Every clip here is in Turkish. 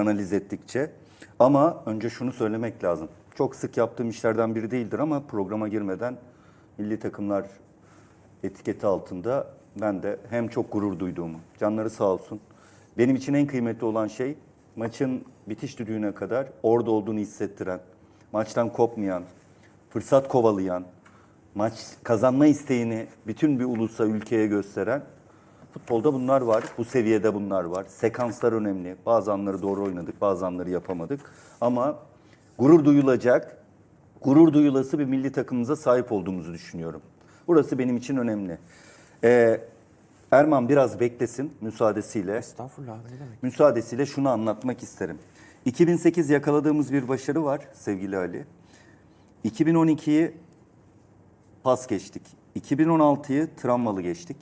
analiz ettikçe. Ama önce şunu söylemek lazım. Çok sık yaptığım işlerden biri değildir ama programa girmeden milli takımlar etiketi altında ben de hem çok gurur duyduğumu, canları sağ olsun. Benim için en kıymetli olan şey maçın bitiş düdüğüne kadar orada olduğunu hissettiren, maçtan kopmayan, fırsat kovalayan, maç kazanma isteğini bütün bir ulusa, ülkeye gösteren Futbolda bunlar var. Bu seviyede bunlar var. Sekanslar önemli. Bazı anları doğru oynadık, bazı anları yapamadık. Ama gurur duyulacak, gurur duyulası bir milli takımımıza sahip olduğumuzu düşünüyorum. Burası benim için önemli. Ee, Erman biraz beklesin müsaadesiyle. Estağfurullah ne demek? Müsaadesiyle şunu anlatmak isterim. 2008 yakaladığımız bir başarı var sevgili Ali. 2012'yi pas geçtik. 2016'yı travmalı geçtik.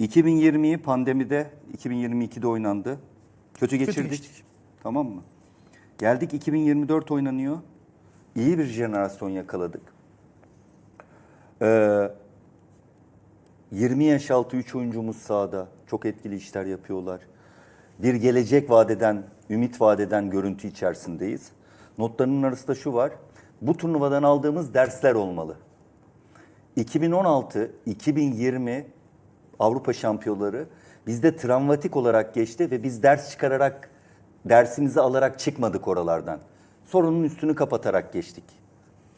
2020'yi pandemide 2022'de oynandı. Kötü geçirdik. geçtik. Tamam mı? Geldik 2024 oynanıyor. İyi bir jenerasyon yakaladık. Ee, 20 yaş altı 3 oyuncumuz sahada. Çok etkili işler yapıyorlar. Bir gelecek vadeden, ümit vadeden görüntü içerisindeyiz. Notlarının arasında şu var. Bu turnuvadan aldığımız dersler olmalı. 2016-2020 Avrupa şampiyonları bizde travmatik olarak geçti ve biz ders çıkararak, dersimizi alarak çıkmadık oralardan. Sorunun üstünü kapatarak geçtik.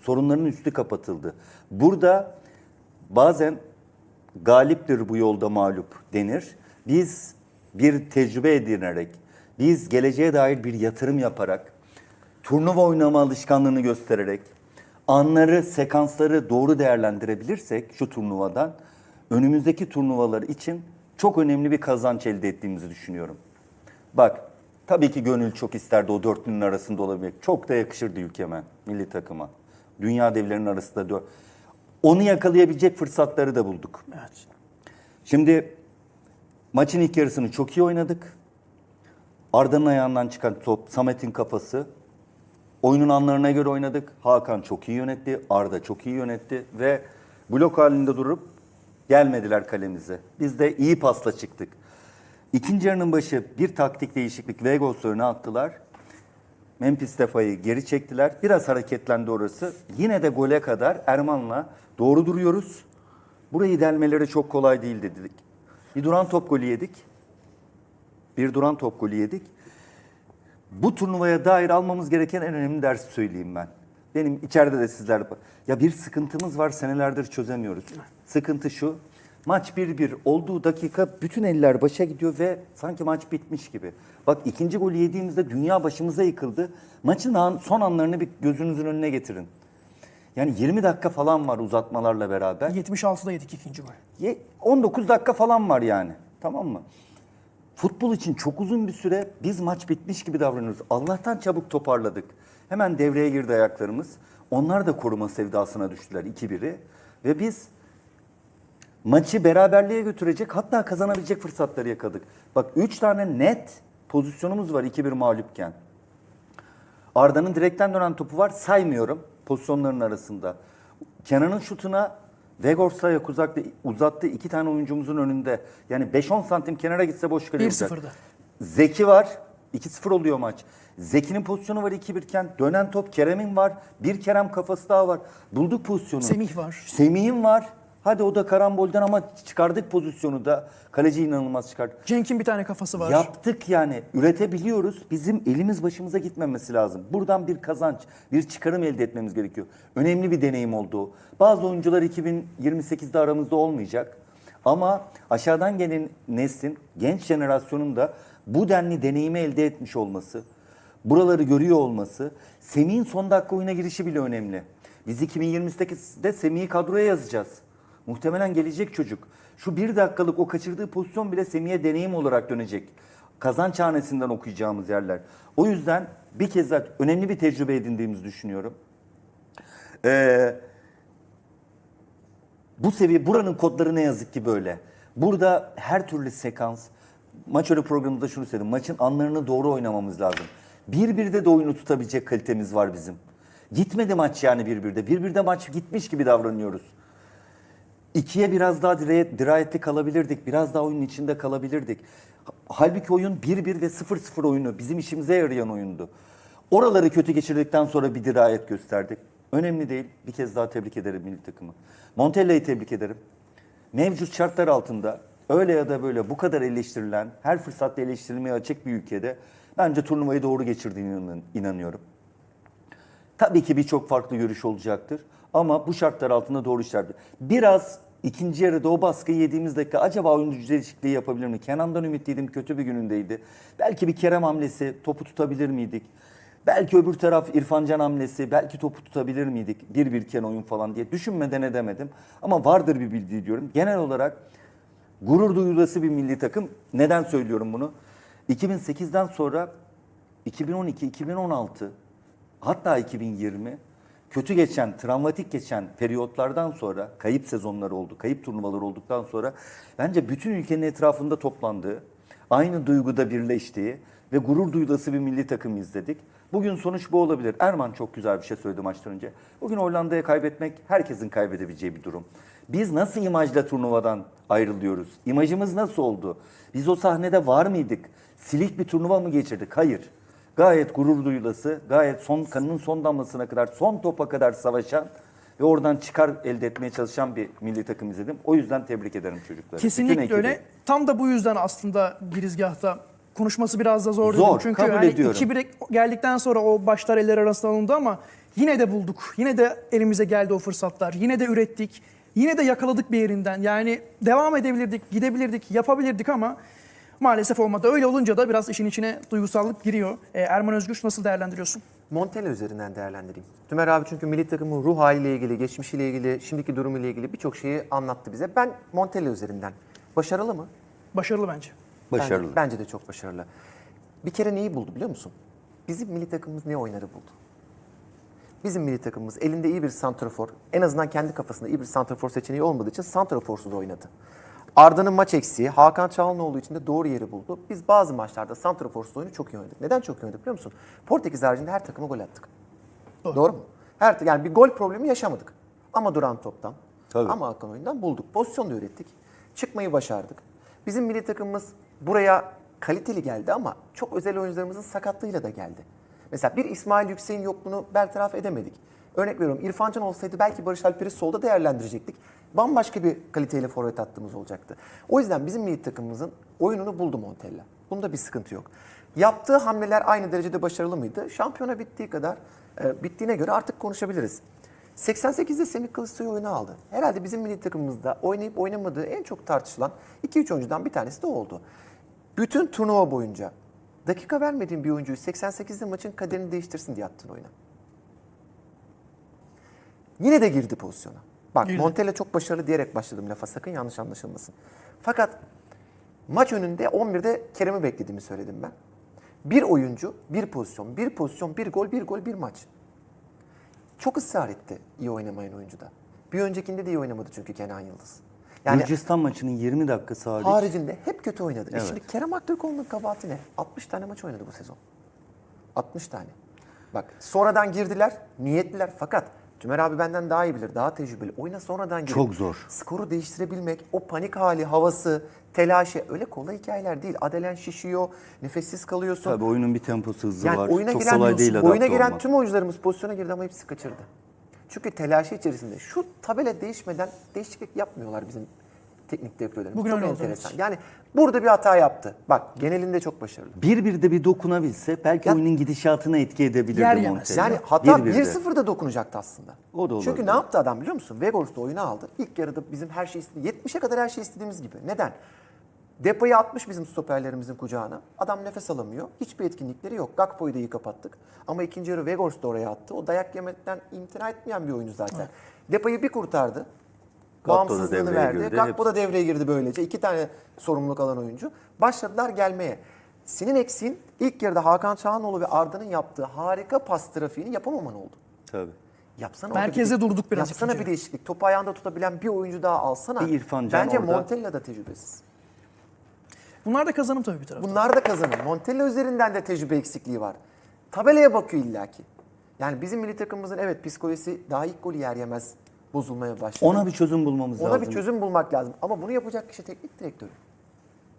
Sorunların üstü kapatıldı. Burada bazen galiptir bu yolda mağlup denir. Biz bir tecrübe edinerek, biz geleceğe dair bir yatırım yaparak, turnuva oynama alışkanlığını göstererek, anları, sekansları doğru değerlendirebilirsek şu turnuvadan önümüzdeki turnuvalar için çok önemli bir kazanç elde ettiğimizi düşünüyorum. Bak tabii ki gönül çok isterdi o dörtlünün arasında olabilmek. Çok da yakışırdı ülkeme, milli takıma. Dünya devlerinin arasında dört. Onu yakalayabilecek fırsatları da bulduk. Evet. Şimdi maçın ilk yarısını çok iyi oynadık. Arda'nın ayağından çıkan top, Samet'in kafası. Oyunun anlarına göre oynadık. Hakan çok iyi yönetti, Arda çok iyi yönetti ve blok halinde durup gelmediler kalemize. Biz de iyi pasla çıktık. İkinci yarının başı bir taktik değişiklik Vegos önüne attılar. Memphis Defa'yı geri çektiler. Biraz hareketlendi orası. Yine de gole kadar Erman'la doğru duruyoruz. Burayı delmeleri çok kolay değil dedik. Bir duran top golü yedik. Bir duran top golü yedik. Bu turnuvaya dair almamız gereken en önemli dersi söyleyeyim ben. Benim içeride de sizler ya bir sıkıntımız var senelerdir çözemiyoruz. Sıkıntı şu. Maç 1-1 olduğu dakika bütün eller başa gidiyor ve sanki maç bitmiş gibi. Bak ikinci golü yediğimizde dünya başımıza yıkıldı. Maçın an- son anlarını bir gözünüzün önüne getirin. Yani 20 dakika falan var uzatmalarla beraber. 76'da yedik ikinci gol. Ye- 19 dakika falan var yani. Tamam mı? Futbol için çok uzun bir süre biz maç bitmiş gibi davranıyoruz. Allah'tan çabuk toparladık. Hemen devreye girdi ayaklarımız. Onlar da koruma sevdasına düştüler 2-1'i. Ve biz maçı beraberliğe götürecek hatta kazanabilecek fırsatları yakaladık. Bak 3 tane net pozisyonumuz var 2-1 mağlupken. Arda'nın direkten dönen topu var saymıyorum pozisyonların arasında. Kenan'ın şutuna Vegors ayak uzaktı, uzattı iki tane oyuncumuzun önünde. Yani 5-10 santim kenara gitse boş kale 1-0'dı. olacak. Zeki var. 2-0 oluyor maç. Zeki'nin pozisyonu var 2-1 iken dönen top Kerem'in var. Bir Kerem kafası daha var. Bulduk pozisyonu. Semih var. Semih'in var. Hadi o da karambolden ama çıkardık pozisyonu da. Kaleci inanılmaz çıkardı. Cenk'in bir tane kafası var. Yaptık yani. Üretebiliyoruz. Bizim elimiz başımıza gitmemesi lazım. Buradan bir kazanç, bir çıkarım elde etmemiz gerekiyor. Önemli bir deneyim oldu. Bazı oyuncular 2028'de aramızda olmayacak. Ama aşağıdan gelen neslin, genç jenerasyonun da bu denli deneyimi elde etmiş olması, buraları görüyor olması, Semih'in son dakika oyuna girişi bile önemli. Biz 2028'de Semih'i kadroya yazacağız. Muhtemelen gelecek çocuk. Şu bir dakikalık o kaçırdığı pozisyon bile Semih'e deneyim olarak dönecek. Kazanç hanesinden okuyacağımız yerler. O yüzden bir kez daha önemli bir tecrübe edindiğimizi düşünüyorum. Ee, bu seviye buranın kodları ne yazık ki böyle. Burada her türlü sekans maç öyle programımızda şunu söyledim. Maçın anlarını doğru oynamamız lazım. Bir birde de oyunu tutabilecek kalitemiz var bizim. Gitmedi maç yani bir birde. Bir birde maç gitmiş gibi davranıyoruz. ikiye biraz daha dirayet, dirayetli kalabilirdik. Biraz daha oyunun içinde kalabilirdik. Halbuki oyun 1-1 ve 0-0 oyunu bizim işimize yarayan oyundu. Oraları kötü geçirdikten sonra bir dirayet gösterdik. Önemli değil. Bir kez daha tebrik ederim milli takımı. Montella'yı tebrik ederim. Mevcut şartlar altında öyle ya da böyle bu kadar eleştirilen, her fırsatta eleştirilmeye açık bir ülkede bence turnuvayı doğru geçirdiğine inan- inanıyorum. Tabii ki birçok farklı görüş olacaktır. Ama bu şartlar altında doğru işlerdi. Biraz ikinci yarıda o baskıyı yediğimiz dakika acaba oyuncu değişikliği yapabilir mi? Kenan'dan ümitliydim kötü bir günündeydi. Belki bir Kerem hamlesi topu tutabilir miydik? Belki öbür taraf İrfan Can hamlesi belki topu tutabilir miydik? Bir birken oyun falan diye düşünmeden edemedim. Ama vardır bir bildiği diyorum. Genel olarak gurur duyulası bir milli takım. Neden söylüyorum bunu? 2008'den sonra 2012, 2016 hatta 2020 kötü geçen, travmatik geçen periyotlardan sonra kayıp sezonları oldu, kayıp turnuvalar olduktan sonra bence bütün ülkenin etrafında toplandığı, aynı duyguda birleştiği ve gurur duyulası bir milli takım izledik. Bugün sonuç bu olabilir. Erman çok güzel bir şey söyledi maçtan önce. Bugün Hollanda'ya kaybetmek herkesin kaybedebileceği bir durum. Biz nasıl imajla turnuvadan ayrılıyoruz? İmajımız nasıl oldu? Biz o sahnede var mıydık? Silik bir turnuva mı geçirdik? Hayır. Gayet gurur duyulası, gayet son kanının son damlasına kadar, son topa kadar savaşan ve oradan çıkar elde etmeye çalışan bir milli takım izledim. O yüzden tebrik ederim çocukları. Kesinlikle öyle. Tam da bu yüzden aslında girizgahta konuşması biraz da zor. Zor. Çünkü kabul yani ediyorum. 2-1 geldikten sonra o başlar eller arasında alındı ama yine de bulduk. Yine de elimize geldi o fırsatlar. Yine de ürettik. Yine de yakaladık bir yerinden. Yani devam edebilirdik, gidebilirdik, yapabilirdik ama maalesef olmadı. Öyle olunca da biraz işin içine duygusallık giriyor. Ee, Erman Özgüç nasıl değerlendiriyorsun? Montella üzerinden değerlendireyim. Tümer abi çünkü milli takımın ruh haliyle ilgili, geçmişiyle ilgili, şimdiki durumuyla ilgili birçok şeyi anlattı bize. Ben Montella üzerinden. Başarılı mı? Başarılı bence. Başarılı. Bence, bence de çok başarılı. Bir kere neyi buldu biliyor musun? Bizim milli takımımız ne oynarı buldu. Bizim milli takımımız elinde iyi bir santrafor, en azından kendi kafasında iyi bir santrafor seçeneği olmadığı için santraforsuz oynadı. Arda'nın maç eksiği, Hakan Çalhanoğlu için de doğru yeri buldu. Biz bazı maçlarda santraforsuz oyunu çok iyi oynadık. Neden çok iyi oynadık biliyor musun? Portekiz haricinde her takıma gol attık. Doğru, mu? Her yani bir gol problemi yaşamadık. Ama duran toptan, Tabii. ama akan oyundan bulduk. Pozisyon da ürettik. Çıkmayı başardık. Bizim milli takımımız buraya kaliteli geldi ama çok özel oyuncularımızın sakatlığıyla da geldi. Mesela bir İsmail Yüksek'in yokluğunu bertaraf edemedik. Örnek veriyorum İrfan Can olsaydı belki Barış Alper'i solda değerlendirecektik. Bambaşka bir kaliteyle forvet hattımız olacaktı. O yüzden bizim milli takımımızın oyununu buldu Montella. Bunda bir sıkıntı yok. Yaptığı hamleler aynı derecede başarılı mıydı? Şampiyona bittiği kadar, e, bittiğine göre artık konuşabiliriz. 88'de Semih Kılıçsoy oyunu aldı. Herhalde bizim milli takımımızda oynayıp oynamadığı en çok tartışılan 2-3 oyuncudan bir tanesi de oldu. Bütün turnuva boyunca dakika vermediğin bir oyuncuyu 88'de maçın kaderini değiştirsin diye attın oyuna. Yine de girdi pozisyona. Bak Girdi. Montella çok başarılı diyerek başladım lafa sakın yanlış anlaşılmasın. Fakat maç önünde 11'de Kerem'i beklediğimi söyledim ben. Bir oyuncu, bir pozisyon, bir pozisyon, bir gol, bir gol, bir maç. Çok ısrar etti iyi oynamayan oyuncuda. Bir öncekinde de iyi oynamadı çünkü Kenan Yıldız. Yani Gürcistan maçının 20 dakikası hariç. haricinde hep kötü oynadı. E Evet. Şimdi Kerem Aktürkoğlu'nun kabahati ne? 60 tane maç oynadı bu sezon. 60 tane. Bak sonradan girdiler, niyetliler fakat Tümer abi benden daha iyi bilir, daha tecrübeli. Oyuna sonradan girip Çok zor. skoru değiştirebilmek, o panik hali, havası, telaşı öyle kolay hikayeler değil. Adelen şişiyor, nefessiz kalıyorsun. Tabii oyunun bir temposu hızı Yani var. oyuna Çok giren kolay değil oyuna giren olmak. tüm oyuncularımız pozisyona girdi ama hepsi kaçırdı. Çünkü telaşı içerisinde şu tabela değişmeden değişiklik yapmıyorlar bizim teknik direktörlerimiz. Bugün çok enteresan. Yani burada bir hata yaptı. Bak genelinde çok başarılı. Bir bir de bir dokunabilse belki Ya- oyunun gidişatına etki edebilirdi Yer. Montella. Yani hata Bir bir de. 1-0'da dokunacaktı aslında. O da Çünkü olabilir. ne yaptı adam biliyor musun? Vegors'ta oyunu aldı. İlk yarıda bizim her şey istedi. 70'e kadar her şey istediğimiz gibi. Neden? Depoyu atmış bizim stoperlerimizin kucağına. Adam nefes alamıyor. Hiçbir etkinlikleri yok. Gakpo'yu da iyi kapattık. Ama ikinci yarı Vegors da oraya attı. O dayak yemekten imtina etmeyen bir oyuncu zaten. Depoyu bir kurtardı. Bağımsızlığını verdi. girdi. Gakpo da devreye girdi böylece. İki tane sorumluluk alan oyuncu. Başladılar gelmeye. Senin eksiğin ilk yarıda Hakan Çağanoğlu ve Arda'nın yaptığı harika pas trafiğini yapamaman oldu. Tabii. Yapsana Merkezde orada bir, durduk biraz Yapsana ikinci bir değişiklik. Topu ayağında tutabilen bir oyuncu daha alsana. Bir İrfan Can Bence orada. Montella da tecrübesiz. Bunlar da kazanım tabii bir taraftan. Bunlar da kazanır. Montella üzerinden de tecrübe eksikliği var. Tabelaya bakıyor illaki. Yani bizim milli takımımızın evet psikolojisi daha ilk golü yer yemez bozulmaya başladı. Ona bir çözüm bulmamız Ona lazım. bir çözüm bulmak lazım. Ama bunu yapacak kişi teknik direktörü.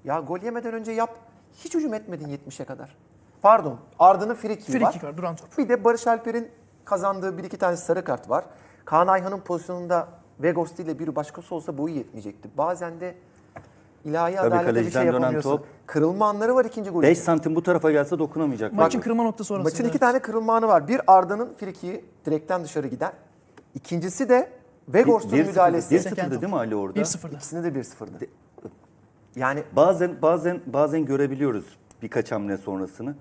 Ya gol yemeden önce yap. Hiç hücum etmedin 70'e kadar. Pardon. Arda'nın friki Free var. kick var, duran top. Bir de Barış Alper'in kazandığı bir iki tane sarı kart var. Kaan Ayhan'ın pozisyonunda Vegosti ile bir başkası olsa boyu yetmeyecekti. Bazen de ilahi Tabii adalete bir şey dönen yapamıyorsun. top. Kırılma anları var ikinci gol 5 için. santim bu tarafa gelse dokunamayacak. Maçın Bak, kırılma noktası orası. Maçın iki tane kırılma anı var. Bir Arda'nın frikiyi direkten dışarı giden. İkincisi de Vegors'un bir- müdahalesi. 1-0'dı değil mi Ali orada? 1-0'da. İkisinde de 1-0'dı. Yani Bazen bazen bazen görebiliyoruz birkaç hamle sonrasını.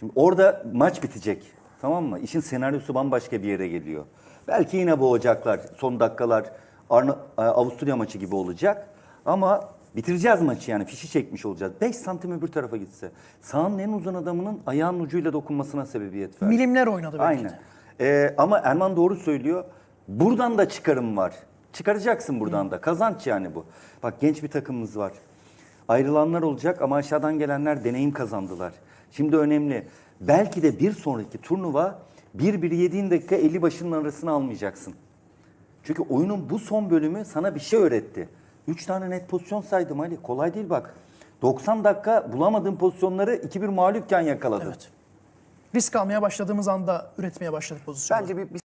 Şimdi orada maç bitecek. Tamam mı? İşin senaryosu bambaşka bir yere geliyor. Belki yine boğacaklar. Son dakikalar Arna- Avusturya maçı gibi olacak. Ama bitireceğiz maçı yani. Fişi çekmiş olacağız. 5 santim öbür tarafa gitse. Sahanın en uzun adamının ayağının ucuyla dokunmasına sebebiyet verdi. Milimler oynadı belki Aynen. de. Ee, ama Erman doğru söylüyor. Buradan da çıkarım var. Çıkaracaksın buradan da. Kazanç yani bu. Bak genç bir takımımız var. Ayrılanlar olacak ama aşağıdan gelenler deneyim kazandılar. Şimdi önemli. Belki de bir sonraki turnuva 1-1 yediğin dakika 50 başının arasına almayacaksın. Çünkü oyunun bu son bölümü sana bir şey öğretti. 3 tane net pozisyon saydım Ali. Kolay değil bak. 90 dakika bulamadığın pozisyonları 2-1 mağlupken yakaladın. Evet. Risk almaya başladığımız anda üretmeye başladık pozisyonu. bence bir, bir